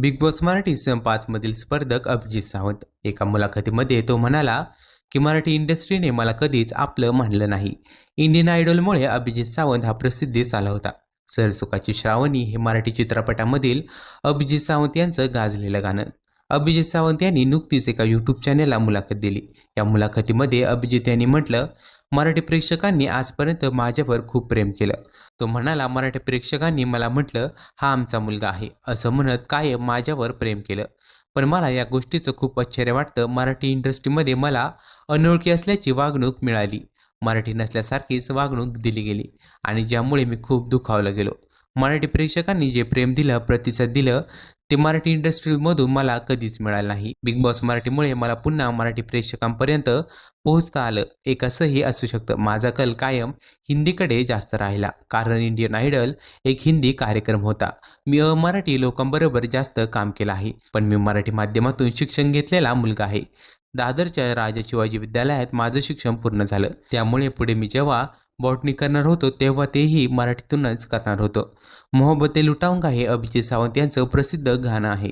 Big boss Marathi season पाचमधील स्पर्धक अभिजित सावंत. एका मुलाखतीमध्ये तो म्हणाला की मराठी इंडस्ट्रीने मला कधीच आपलं मानलं नाही. इंडियन आयडॉलमुळे अभिजित सावंत हा प्रसिद्धीस आला होता. सरसुखाची श्रावणी हे मराठी चित्रपटामधील अभिजित सावंत यांचं गाजलेलं गाणं. अभिजित सावंत यांनी नुकतीच एका यूट्यूब चॅनेलला मुलाखत दिली. या मुलाखतीमध्ये अभिजित यांनी म्हटलं मराठी प्रेक्षकांनी आजपर्यंत माझ्यावर खूप प्रेम केलं. तो म्हणाला मराठी प्रेक्षकांनी मला म्हटलं हा आमचा मुलगा आहे. असं म्हणत कायम माझ्यावर प्रेम केलं. पण मला या गोष्टीचं खूप आश्चर्य वाटतं. मराठी इंडस्ट्रीमध्ये मला अनोळखी असल्याची वागणूक मिळाली. मराठी नसल्यासारखीच वागणूक दिली गेली आणि ज्यामुळे मी खूप दुखावलं गेलो. मराठी प्रेक्षकांनी जे प्रेम दिलं प्रतिसाद दिलं ते मराठी इंडस्ट्रीमधून मला कधीच मिळालं नाही. बिग बॉस मराठीमुळे मला पुन्हा मराठी प्रेक्षकांपर्यंत पोहोचता आलं. एक असंही असू शकतं. माझा कल कायम हिंदीकडे जास्त राहिला. कारण इंडियन आयडल एक हिंदी कार्यक्रम होता. मी अमराठी लोकांबरोबर जास्त काम केलं आहे. पण मी मराठी माध्यमातून शिक्षण घेतलेला मुलगा आहे. दादरच्या राजा शिवाजी विद्यालयात माझं शिक्षण पूर्ण झालं. त्यामुळे पुढे मी जेव्हा बॉटनी करणार होतो तेव्हा तेही मराठीतूनच करणार होतो. मोहब्बते लुटाऊंगा हे अभिजित सावंत यांचं प्रसिद्ध गाणं आहे.